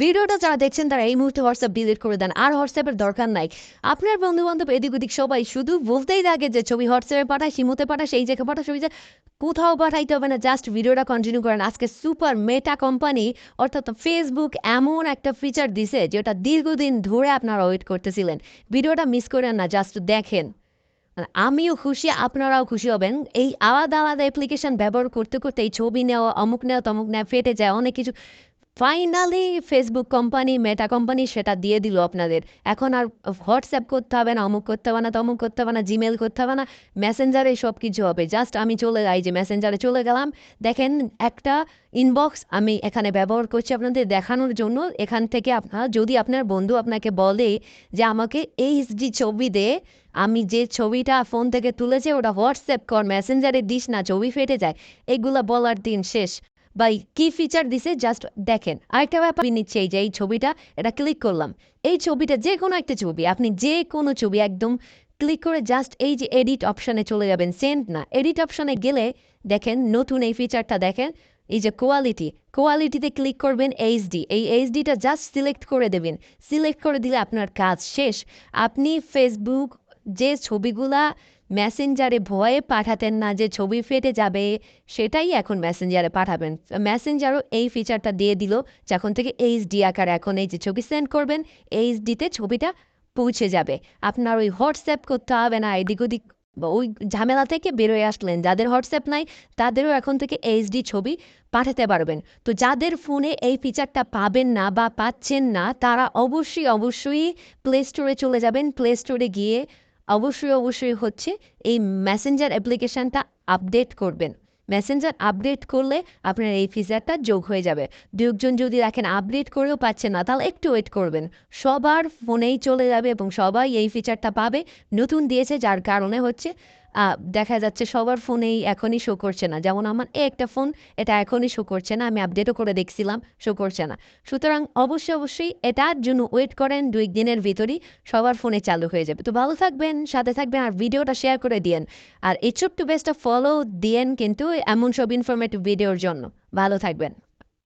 ভিডিওটা যারা দেখছেন, তারা এই মুহূর্তে হোয়াটসঅ্যাপ ডিলিট করে দেন। আর হোয়াটসঅ্যাপের দরকার নাই। আপনার বন্ধু বান্ধব এদিক ওদিক সবাই শুধু বলতেই থাকে যে ছবি হোয়াটসঅ্যাপে পাঠায় সিমুতে পাঠায় সেই জায়গায় সেই জায়গায় কোথাও পাঠাইতে হবে না। জাস্ট ভিডিওটা কন্টিনিউ করেন। আজকে সুপার মেটা কোম্পানি, অর্থাৎ ফেসবুক এমন একটা ফিচার দিছে যেটা দীর্ঘদিন ধরে আপনারা ওয়েট করতেছিলেন। ভিডিওটা মিস করেন না জাস্ট দেখেন। মানে আমিও খুশি, আপনারাও খুশি হবেন। এই আলাদা আলাদা অ্যাপ্লিকেশন ব্যবহার করতে করতে এই ছবি নেওয়া, অমুক নেওয়া, তমুক নেওয়া, ফেটে যায়, অনেক কিছু finally Facebook company Meta company সেটা দিয়ে দিল আপনাদের। এখন আর হোয়াটসঅ্যাপ করতে হবে না, অমুক করতে হবে না, তমুক করতে হবে না জিমেল করতে হবে না মেসেঞ্জারে সব কিছু হবে। জাস্ট আমি চলে যাই, যে মেসেঞ্জারে চলে গেলাম। দেখেন, একটা ইনবক্স আমি এখানে ব্যবহার করছি আপনাদের দেখানোর জন্য। এখান থেকে আপনার, যদি আপনার বন্ধু আপনাকে বলে যে আমাকে এইচডি ছবি দে, আমি যে ছবিটা ফোন থেকে তুলেছে, ওটা হোয়াটসঅ্যাপ কর মেসেঞ্জারে দিস না, ছবি ফেটে যায়। এগুলো বলার দিন শেষ। বা কি ফিচার দিছে জাস্ট দেখেন। আরেকটা ব্যাপার নিচ্ছে, এই যে এই ছবিটা, এটা ক্লিক করলাম। এই ছবিটা যে কোনো একটা ছবি, আপনি যে কোনো ছবি একদম ক্লিক করে জাস্ট এই যে এডিট অপশানে চলে যাবেন। সেন্ড না এডিট অপশানে গেলে দেখেন নতুন এই ফিচারটা দেখেন, এই যে কোয়ালিটি কোয়ালিটিতে ক্লিক করবেন এইচডি এই এইচডিটা জাস্ট সিলেক্ট করে দেবেন। সিলেক্ট করে দিলে আপনার কাজ শেষ। আপনি ফেসবুক যে ছবিগুলা মেসেঞ্জারে ভয়ে পাঠাতেন না যে ছবি ফেটে যাবে, সেটাই এখন মেসেঞ্জারে পাঠাবেন। মেসেঞ্জারও এই ফিচারটা দিয়ে দিল, যখন থেকে এইচডি আকার এখন এই যে ছবি সেন্ড করবেন এইচডিতে ছবিটা পৌঁছে যাবে। আপনার ওই হোয়াটসঅ্যাপ করতে হবে না, এদিক ওদিক ওই ঝামেলা থেকে বেরোয় আসলেন। যাদের হোয়াটসঅ্যাপ নাই, তাদেরও এখন থেকে এইচডি ছবি পাঠাতে পারবেন। তো যাদের ফোনে এই ফিচারটা পাবেন না বা পাচ্ছেন না, তারা অবশ্যই অবশ্যই প্লে স্টোরে চলে যাবেন। প্লে স্টোরে গিয়ে অবশ্যই অবশ্যই হচ্ছে এই মেসেঞ্জার অ্যাপ্লিকেশানটা আপডেট করবেন। মেসেঞ্জার আপডেট করলে আপনার এই ফিচারটা যোগ হয়ে যাবে। দুজন যদি দেখেন আপডেট করেও পাচ্ছেন না, তাহলে একটু ওয়েট করবেন। সবার ফোনেই চলে যাবে এবং সবাই এই ফিচারটা পাবে। নতুন দিয়েছে, যার কারণে হচ্ছে দেখা যাচ্ছে সবার ফোনেই এখনই শো করছে না। যেমন আমার এ একটা ফোন এটা এখনই শো করছে না, আমি আপডেটও করে দেখছিলাম শো করছে না। সুতরাং অবশ্যই অবশ্যই এটার জন্য ওয়েট করেন দুই দিনের ভিতরই, সবার ফোনে চালু হয়ে যাবে। তো ভালো থাকবেন, সাথে থাকবেন, আর ভিডিওটা শেয়ার করে দিয়েন। আর এই ছোট্ট বেস্টটা ফলো দিয়েন কিন্তু এমন সব ইনফরমেটিভ ভিডিওর জন্য। ভালো থাকবেন।